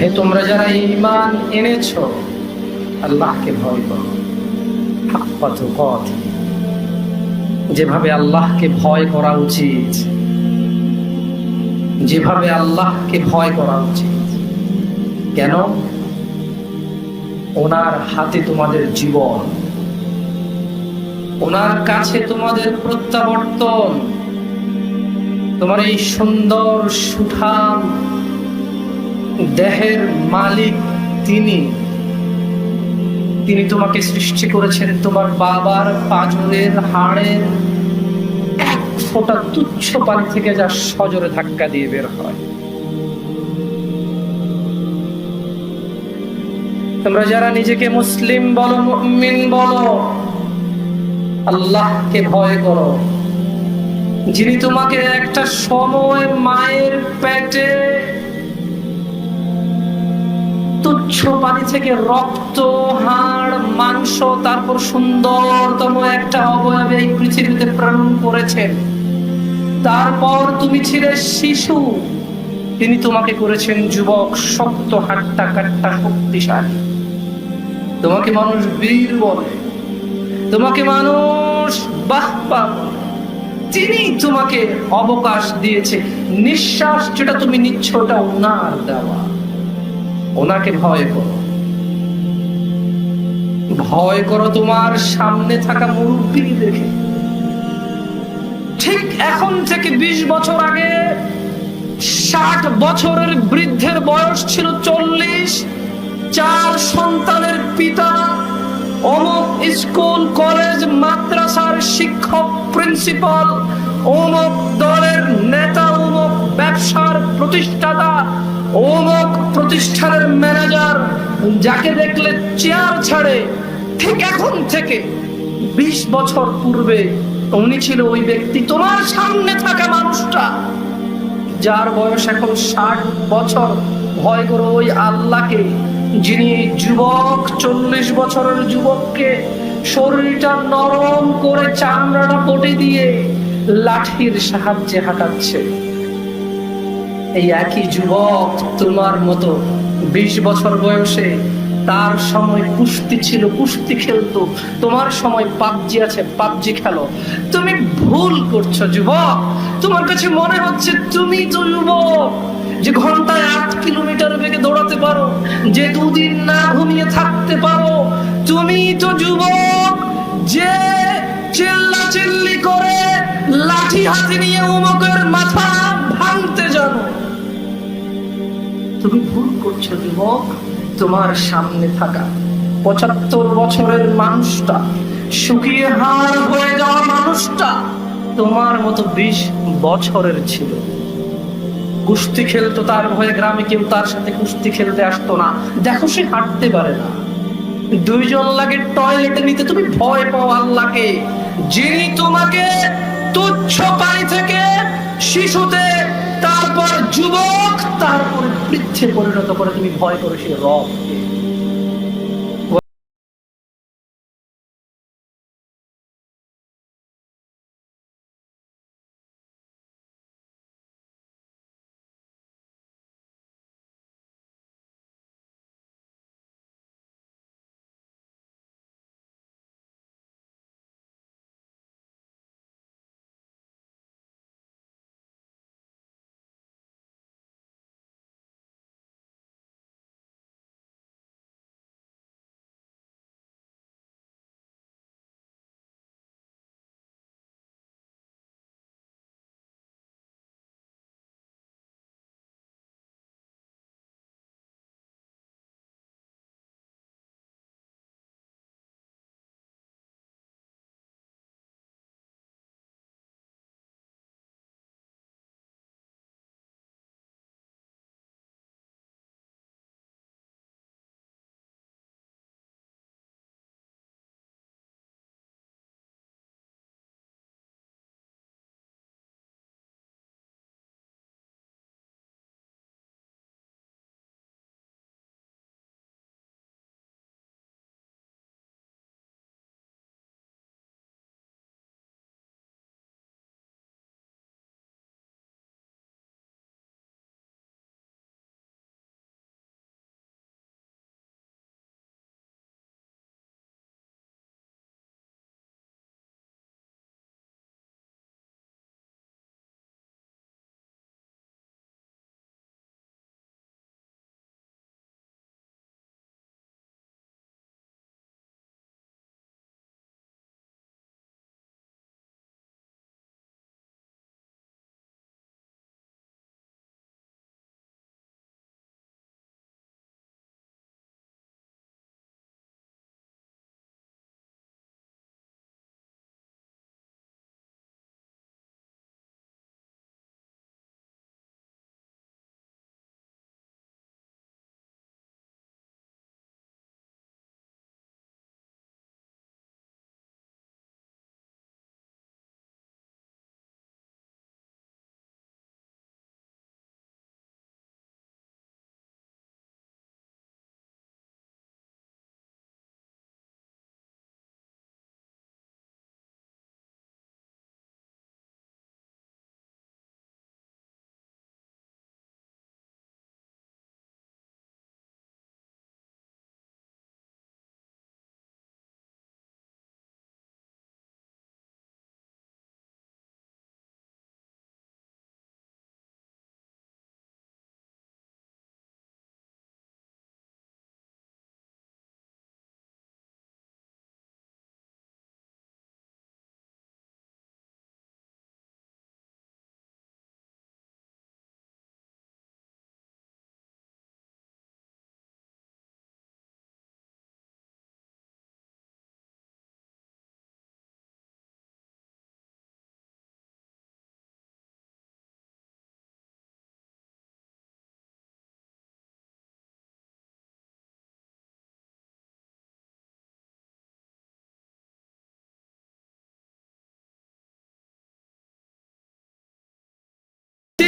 হে তোমরা যারা ইমান এনেছো, আল্লাহকে ভয় করো। কত যেভাবে আল্লাহকে ভয় করা উচিত, যেভাবে আল্লাহকে ভয় করা উচিত, কেন? ওনার হাতে তোমাদের জীবন, ওনার কাছে তোমাদের প্রত্যাবর্তন, তোমার এই সুন্দর সুঠাম দেহের মালিক তিনি। তিনি তোমাকে সৃষ্টি করেছেন তোমার বাবার পাজরের হাড়ের এক ফোঁটা তুচ্ছ পানি থেকে যা সজোরে ধাক্কা দিয়ে বের হয়। তোমরা যারা নিজেকে মুসলিম বলো, মুমিন বলো, আল্লাহকে ভয় করো। যিনি তোমাকে একটা সময় মায়ের পেটে তুচ্ছ পানি থেকে রক্ত, হাড়, মাংস, তারপর সুন্দরতম একটা অবয়বে এই পৃথিবীতে প্রেরণ করেছেন। তারপর তুমি ছিলে শিশু। তিনি তোমাকে করেছেন যুবক, শক্ত হাট্টা কাট্টা শক্তিশালী। তোমাকে মানুষ বীর বলে। তোমাকে মানুষ বাহ বাহ বলে। তিনি তোমাকে অবকাশ দিয়েছে। নিঃশ্বাস যেটা তুমি নিচ্ছ, ওটা ওনার দেওয়া। ওনাকে ভয় করো। ভয় করো তোমার সামনে থাকা মুরব্বী দেখে। ঠিক এখন থেকে ২০ বছর আগে ষাট বছরের বৃদ্ধের বয়স ছিল চল্লিশ, চার সন্তানের পিতা, অমুক স্কুল, কলেজ, মাদ্রাসার শিক্ষক, প্রিন্সিপাল, অমুক দলের নেতা, অমুক ব্যবসার প্রতিষ্ঠাতা অমুক প্রতিষ্ঠানের ম্যানেজার যাকে দেখলে চেয়ার ছাড়ে, ঠিক এখন থেকে বিশ বছর পূর্বে উনি ছিল ওই ব্যক্তি। তোমার সামনে থাকা মানুষটা, যার বয়স এখন ষাট বছর, ভয় করো ওই আল্লাহকে, যিনি যুবক, চল্লিশ বছরের যুবককে শরীরটা নরম করে চামড়াটা পটে দিয়ে লাঠির সাহায্যে হাঁটাচ্ছে। এই একই যুবক তোমার মতো বিশ বছর বয়সে তার সময় কুস্তি ছিল, কুস্তি খেলতো, তোমার সময় পাবজি আছে, পাবজি খেলো। তুমি ভুল করছ যুবক। তোমার কাছে মনে হচ্ছে তুমি তো যুবক, যে ঘন্টায় আট কিলোমিটার বেগে দৌড়াতে পারো, যে দুদিন না ঘুমিয়ে থাকতে পারো। তুমি তো যুবক, যে চিল্লা চিল্লি করে লাঠি হাতে নিয়ে মাথা ভাঙতে জানো। তুমি ভুল করছ যুবক, তোমার সামনে থাকা। পঁচাত্তর বছরের মানুষটা শুকিয়ে হাড় হয়ে যাওয়া মানুষটা তোমার মতো বিশ বছরের ছিল। কুস্তি খেলতো তার ভয়ে গ্রামে কেউ তার সাথে কুস্তি খেলতে আসতো না। দেখো সে হাঁটতে পারে না। দুইজন লাগে টয়লেটে নিতে তুমি ভয় পাও আল্লাহকে। যিনি তোমাকে তুচ্ছ পানি থেকে শিশুতে, তারপর যুবক, তারপর বৃদ্ধে পরিণত করে তুমি ভয় করো সে রবকে।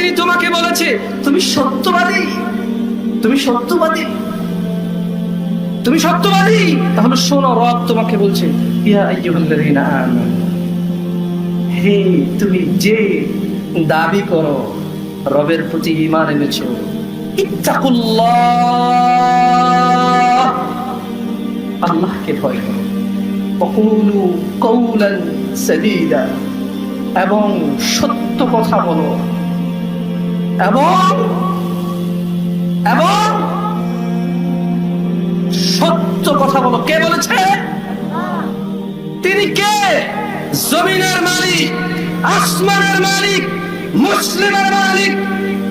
তিনি তোমাকে বলেছে, তুমি সত্যবাদী। তুমি সত্যবাদী। তুমি সত্যবাদী? তাহলে শোনো, রব তোমাকে বলছে হে, তুমি যে দাবি করো, রবের প্রতি ইমান আল্লাহকে ভয় করো। এবং সত্য কথা বলো। এবং এবং সত্য কথা বলো। কে বলেছে? তিনি কে? জমিনের মালিক, আসমানের মালিক, মুসলিমের মালিক,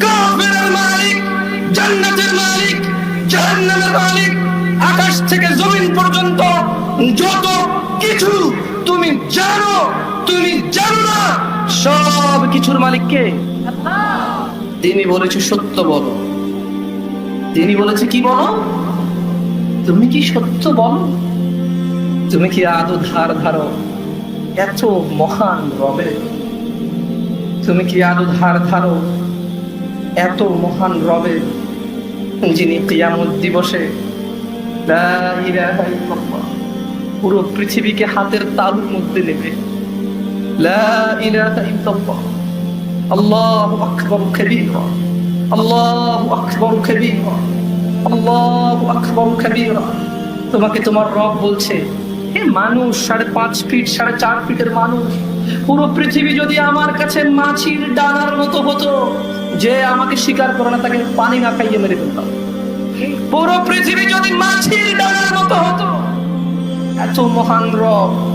কাফেরের মালিক, জান্নাতের মালিক, জাহান্নামের মালিক, আকাশ থেকে জমিন পর্যন্ত যত কিছু তুমি জানো তুমি জানো না, সব কিছুর মালিক কে? তিনি বলেছে সত্য বলো। তিনি বলেছে কি বলো? তুমি কি সত্য বলো? তুমি কি আদৌ ধার ধারো? এত মহান রবে তুমি কি আদৌ ধার ধারো? এত মহান রবে যিনি কিয়ামত দিবসে পুরো পৃথিবীকে হাতের তালুর মধ্যে নেবে। লা ইলাহা ইল্লাল্লাহ, আল্লাহু আকবার কাবীরা। আল্লাহু আকবার কাবীরা। আল্লাহু আকবার কাবীরা। তোমাকে তোমার রব বলছে, হে মানুষ, সাড়ে পাঁচ ফিট, সাড়ে চার ফিটের মানুষ, পুরো পৃথিবী যদি আমার কাছে মাছির ডানার মতো হতো, যে আমাকে স্বীকার করে না, তাকে পানি না খাইয়ে মেরে ফেলতাম। পুরো পৃথিবী যদি মাছির ডানার মতো হতো, এত মহান রব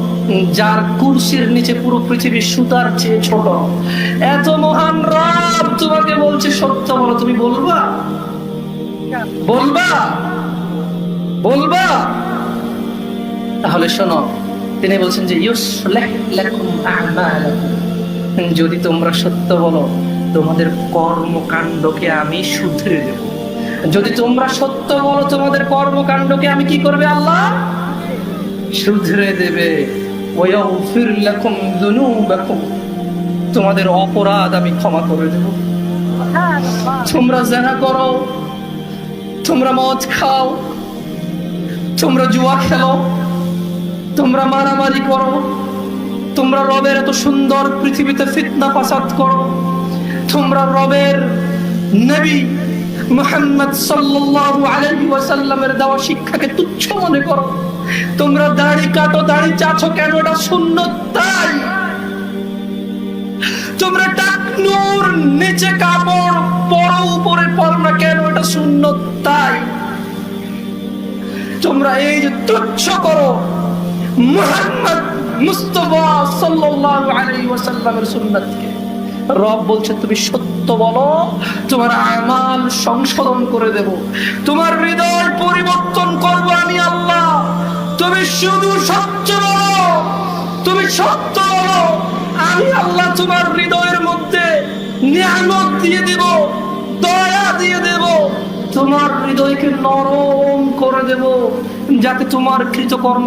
যার কুরসির নিচে পুরো পৃথিবী সুতার চেয়ে ছোট। এত মহান রব তোমাকে বলছে, সত্য বলো, তুমি বলবা? বলবা? বলবা? তাহলে শোনো, তিনি বলছেন যে যদি তোমরা সত্য বলো, তোমাদের কর্মকাণ্ডকে আমি শুধরে দেব যদি তোমরা সত্য বলো, তোমাদের কর্মকাণ্ডকে আমি কি করবে আল্লাহ? শুধরে দেবে। তোমাদের অপরাধ আমি ক্ষমা করে দেব। তোমরা জানা করো, তোমরা মদ খাও, তোমরা জুয়া খেলো, তোমরা মারামারি করো, তোমরা রবের এত সুন্দর পৃথিবীতে ফিতনা ফাসাদ করো, তোমরা রবের নবী মুহাম্মদ সাল্লাল্লাহু আলাইহি ওয়াসাল্লামের দেওয়া শিক্ষাকে তুচ্ছ মনে করো। তোমরা দাড়ি কাটো, দাড়ি চাছো কেন? এটা সুন্নত, তাই। তোমরা টাকনুর নিচে কাপড়, পরো উপরে পরো না কেন? এটা সুন্নত, তাই। তোমরা এই যে তুচ্ছ করো, মুহাম্মদ মুস্তফা সাল্লাল্লাহু আলাইহি ওয়াসাল্লামের সুন্নাতকে। রব বলছে, তুমি সত্য বলো, তোমার আমাল সংশোধন করে দেব। তোমার হৃদয় পরিবর্তন করব আমি আল্লাহ। তুমি শুধু সত্য বলো। তুমি সত্য বলো। আমি আল্লাহ তোমার হৃদয়ের মধ্যে নিয়ামত দিয়ে দেব, দয়া দিয়ে দেব, তোমার হৃদয়কে নরম করে দেব, যাতে তোমার কৃতকর্ম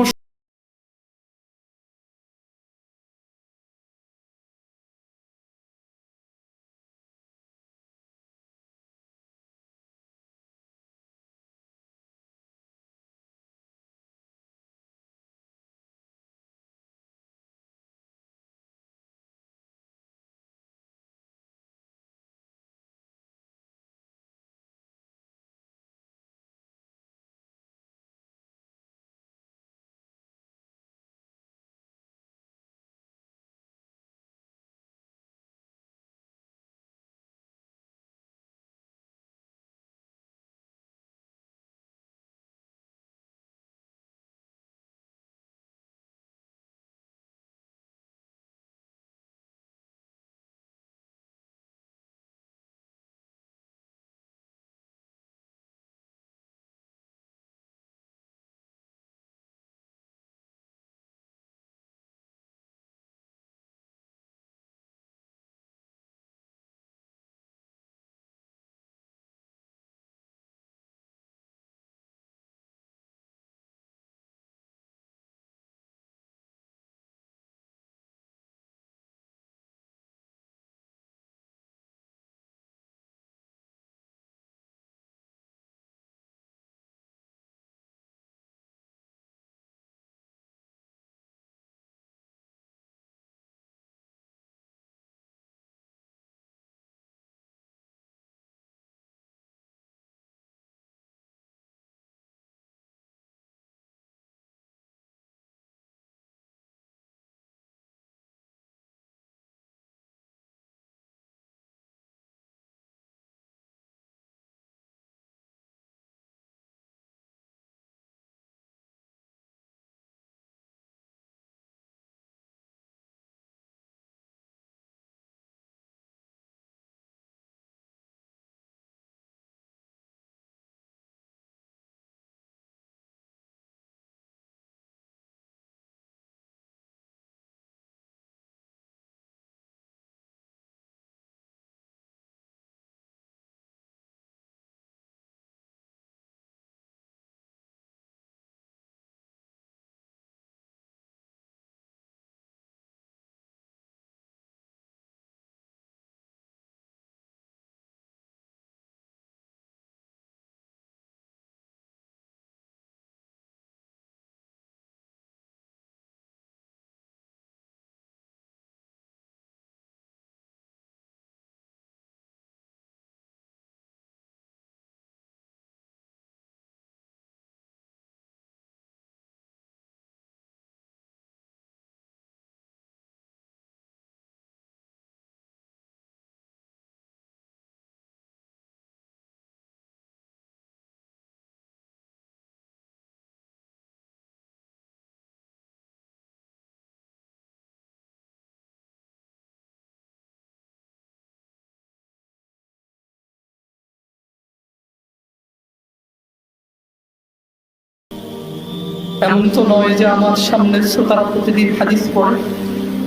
এমন তো নয় যে আমার সামনে শ্রোতারা প্রতিদিন হাদিস পড়ে।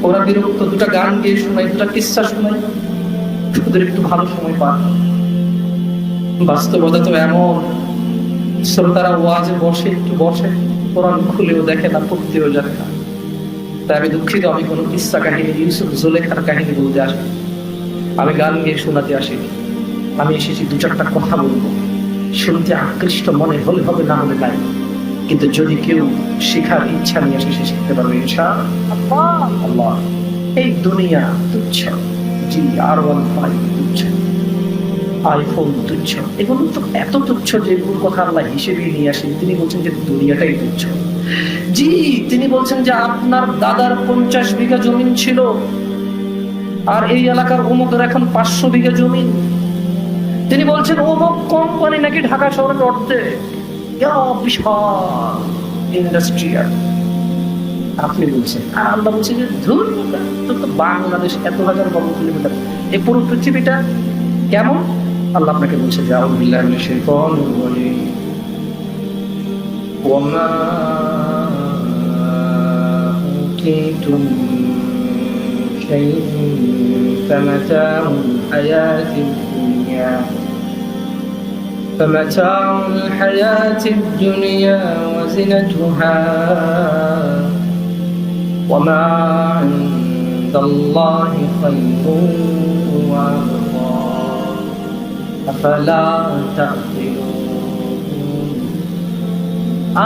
ওরা বিরক্ত, দুটা গান গিয়ে শোনায়, দুটা কিস্সা শোনায়। ওদের একটু ভালো সময় পান বাস্তবতা তো এমন, শ্রোতারা ওয়াজে বসে, একটু বসে, কোরআন খুলেও দেখে না, পড়তেও জানে না। তাই আমি দুঃখিত, আমি কোনো কিস্সা কাহিনী, ইউসুফ জোলেখার কাহিনী বলতে আসি আমি গান গিয়ে শোনাতে আসিনি। আমি এসেছি দু চারটা কথা বলব। শুনতে আকৃষ্ট মনে হলে হবে না হলে নাই। কিন্তু যদি কেউ শেখার ইচ্ছা নিয়ে আসে সে শিখতে পারবে। ইনশা আল্লাহ। এই দুনিয়া তুচ্ছ। জি আর ওয়ান ফাইভ তুচ্ছ। আইফোন তুচ্ছ। এগুলো তো এত তুচ্ছ কথা আল্লাহ হিসেবে নিয়ে আসেন। তিনি বলছেন যে দুনিয়াটাই তুচ্ছ। জি তিনি বলছেন যে আপনার দাদার পঞ্চাশ বিঘা জমিন ছিল আর এই এলাকার অমুকের এখন পাঁচশো বিঘা জমি। তিনি বলছেন অমুক কোম্পানি নাকি ঢাকা শহরের অর্ধে বিশাল ইন্ডাস্ট্রিয়াল আপনি বলছেন আর আল্লাহ বলছে যে ধুর তোর তো বাংলাদেশ এত হাজার বর্গ কিলোমিটার এই পুরো পৃথিবীটা কেমন আল্লাহ আপনাকে বলছে যে আউযুবিল্লাহি মিনাশ শাইতানির রাজিম وما أوتيتم من شيء فمتاع الحياة الدنيا فمتاع الحياة الدنيا وزنتها وما عند الله خير وأبقى أفلا تعقلون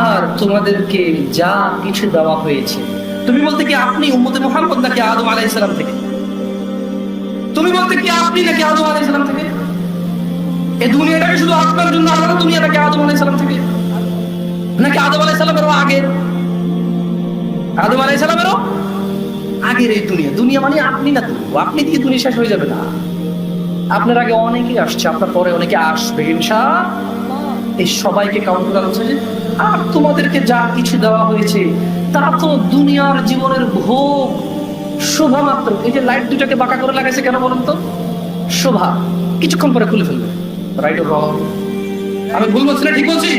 আর তোমাদেরকে যা কিছু দেওয়া হয়েছে তুমি বলতে কি আপনি উম্মতে মোহাম্মদ নাকি আদম আলাইহিস সালাম থেকে তুমি বলতে কি আপনি নাকি আদম আলাইহিস সালাম থেকে এই দুনিয়াটাকে শুধু আপনার জন্য আলাদা দুনিয়া নাকি আদম আলাইহিস সালাম থেকে। নাকি আদম সালামেরও আগের আদম সালামেরও আগের এই দুনিয়া। দুনিয়া মানে আপনি না আপনি দিয়ে দুনিয়া শেষ হয়ে যাবে না। আপনার আগে অনেকেই আসছে, আপনার পরে অনেকে আসবে, ইনশাআল্লাহ। এই সবাইকে কাউন্ট করা হচ্ছে যে, আর তোমাদেরকে যা কিছু দেওয়া হয়েছে, তা তো দুনিয়ার জীবনের ভোগ। শোভা মাত্র। এই যে লাইট দুটাকে বাঁকা করে লাগাইছে কেন বলুন তো? শোভা। কিছুক্ষণ পরে খুলে ফেলবে। রাইট রং আমি ভুল বলছি না ঠিক বলছি?